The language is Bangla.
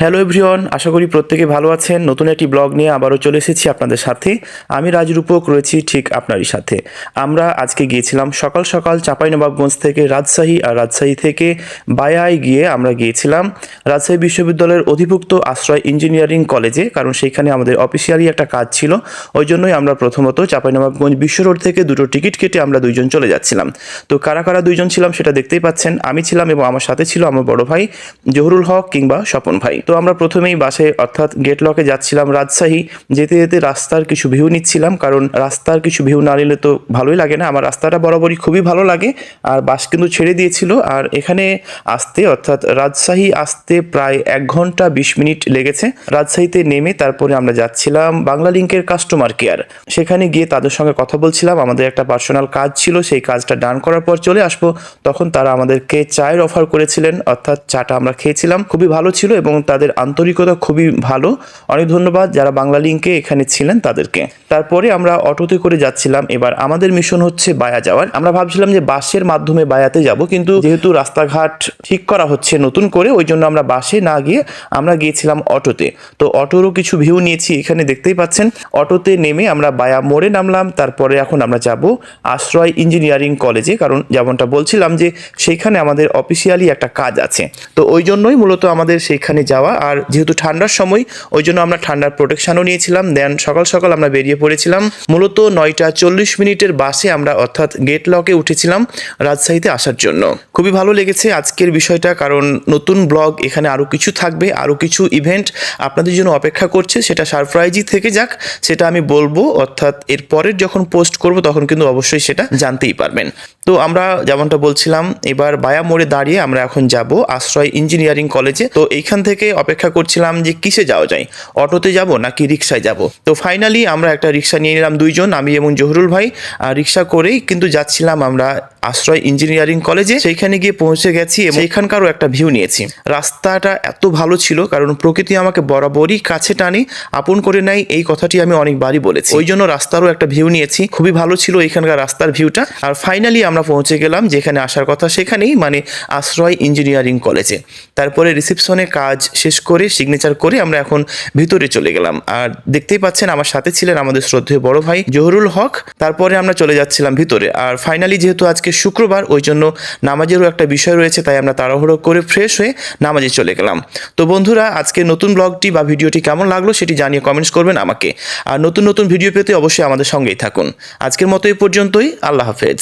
হ্যালো এভরিওয়ান, আশা করি প্রত্যেকে ভালো আছেন। নতুন একটি ব্লগ নিয়ে আবারও চলে এসেছি আপনাদের সাথে। আমি রাজরূপক রয়েছি ঠিক আপনারই সাথে। আমরা আজকে গিয়েছিলাম সকাল সকাল চাঁপাইনবাবগঞ্জ থেকে রাজশাহী আর রাজশাহী থেকে বায়ায় গিয়ে আমরা গিয়েছিলাম রাজশাহী বিশ্ববিদ্যালয়ের অধিভুক্ত আশ্রয় ইঞ্জিনিয়ারিং কলেজে, কারণ সেইখানে আমাদের অফিসিয়ালি একটা কাজ ছিল। ওই জন্যই আমরা প্রথমত চাঁপাইনবাবগঞ্জ বিশ্ব রোড থেকে দুটো টিকিট কেটে আমরা দুইজন চলে যাচ্ছিলাম। তো কারা কারা দুইজন ছিলাম সেটা দেখতেই পাচ্ছেন। আমি ছিলাম এবং আমার সাথে ছিল আমার বড় ভাই জহুরুল হক কিংবা স্বপন ভাই। তো আমরা প্রথমেই বাসে, অর্থাৎ গেট লকে যাচ্ছিলাম রাজশাহী। যেতে যেতে রাস্তার কিছু ভিউ নিচ্ছিলাম, কারণ রাস্তার কিছু ভিউ না নিলে তো ভালোই লাগে না। আমার রাস্তাটা বরাবরই খুবই ভালো লাগে, আর বাস কিন্তু ছেড়ে দিয়েছিল। আর এখানে আসতে, অর্থাৎ রাজশাহী আসতে প্রায় এক ঘণ্টা বিশ মিনিট লেগেছে। রাজশাহীতে নেমে তারপরে আমরা যাচ্ছিলাম বাংলা লিঙ্কের কাস্টমার কেয়ার সেখানে গিয়ে তাদের সঙ্গে কথা বলছিলাম, আমাদের একটা পার্সোনাল কাজ ছিল, সেই কাজটা ডান করার পর চলে আসব। তখন তারা আমাদেরকে চায়ের অফার করেছিলেন, অর্থাৎ চাটা আমরা খেয়েছিলাম। খুবই ভালো ছিল এবং তাদের আন্তরিকতা খুবই ভালো। অনেক ধন্যবাদ যারা বাংলা লিঙ্কে এখানে ছিলেন তাদেরকে। তারপরে আমরা অটোতে করে যাচ্ছিলাম। এবার আমাদের মিশন হচ্ছে বায়া যাওয়ার। আমরা ভাবছিলাম যে বাসের মাধ্যমে বায়াতে যাব, কিন্তু যেহেতু রাস্তাঘাট ঠিক করা হচ্ছে নতুন করে, ওই জন্য আমরা বাসে না গিয়ে আমরা গিয়েছিলাম অটোতে। তো অটোরও কিছু ভিউ নিয়েছি, এখানে দেখতেই পাচ্ছেন। অটোতে নেমে আমরা বায়া মোড়ে নামলাম। তারপরে এখন আমরা যাব আশ্রয় ইঞ্জিনিয়ারিং কলেজে কারণ যেমনটা বলছিলাম যে সেইখানে আমাদের অফিসিয়ালি একটা কাজ আছে। তো ওই জন্যই মূলত আমাদের সেইখানে যাওয়া আর যেহেতু ঠান্ডার সময়, ওই জন্য আমরা ঠান্ডার প্রোটেকশনও নিয়েছিলাম। দেন সকাল সকাল আমরা বেরিয়ে পড়েছিলাম। মূলত নয়টা চল্লিশ মিনিটের বাসে আমরা অর্থাৎ গেট লকে উঠেছিলাম রাজশাহীতে আসার জন্য। খুবই ভালো লেগেছে আজকের বিষয়টা, কারণ নতুন ব্লগ এখানে আরও কিছু থাকবে আরও কিছু ইভেন্ট আপনাদের জন্য অপেক্ষা করছে। সেটা সারপ্রাইজই থেকে যাক, সেটা আমি বলব। অর্থাৎ এর পরের যখন পোস্ট করব, তখন কিন্তু অবশ্যই সেটা জানতেই পারবেন। তো আমরা যেমনটা বলছিলাম, এবার বায়া মোড়ে দাঁড়িয়ে আমরা এখন যাব আশ্রয় ইঞ্জিনিয়ারিং কলেজে তো এইখান থেকে অপেক্ষা করছিলাম যে কিসে যাওয়া যায়? অটোতে যাব নাকি রিক্সায় যাব? তো ফাইনালি আমরা একটা রিক্সা নিয়ে নিলাম দুইজন, আমি এবং জহরুল ভাই। আর রিক্সা করেই কিন্তু যাচ্ছিলাম আমরা আশ্রয় ইঞ্জিনিয়ারিং কলেজে সেইখানে গিয়ে পৌঁছে গেছি এবং সেইখানকারও একটা ভিউ নিয়েছি। রাস্তাটা এত ভালো ছিল, কারণ প্রকৃতি আমাকে বরাবরই কাছে টানে, আপন করে নেয়, এই কথাটি আমি অনেকবারই বলেছি। ওই জন্য রাস্তারও একটা ভিউ নিয়েছি, খুবই ভালো ছিল এখানকার রাস্তার ভিউটা আর ফাইনালি আমরা পৌঁছে গেলাম, যেখানে আসার কথা সেখানেই মানে আশ্রয় ইঞ্জিনিয়ারিং কলেজে তারপরে রিসেপশনে কাজ শেষ করে সিগনেচার করে আমরা এখন ভিতরে চলে গেলাম। আর দেখতেই পাচ্ছেন আমার সাথে ছিলেন আমাদের শ্রদ্ধেয় বড় ভাই জহুরুল হক। তারপরে আমরা চলে যাচ্ছিলাম ভিতরে। আর ফাইনালি যেহেতু আজকে শুক্রবার, ওই জন্য নামাজেরও একটা বিষয় রয়েছে, তাই আমরা তাড়াহুড়ো করে ফ্রেশ হয়ে নামাজে চলে গেলাম। তো বন্ধুরা, আজকে নতুন ব্লগটি বা ভিডিওটি কেমন লাগল সেটি জানিয়ে কমেন্টস করবেন আমাকে। আর নতুন নতুন ভিডিও পেতে অবশ্যই আমাদের সঙ্গেই থাকুন। আজকের মতো এই পর্যন্তই, আল্লাহ হাফেজ।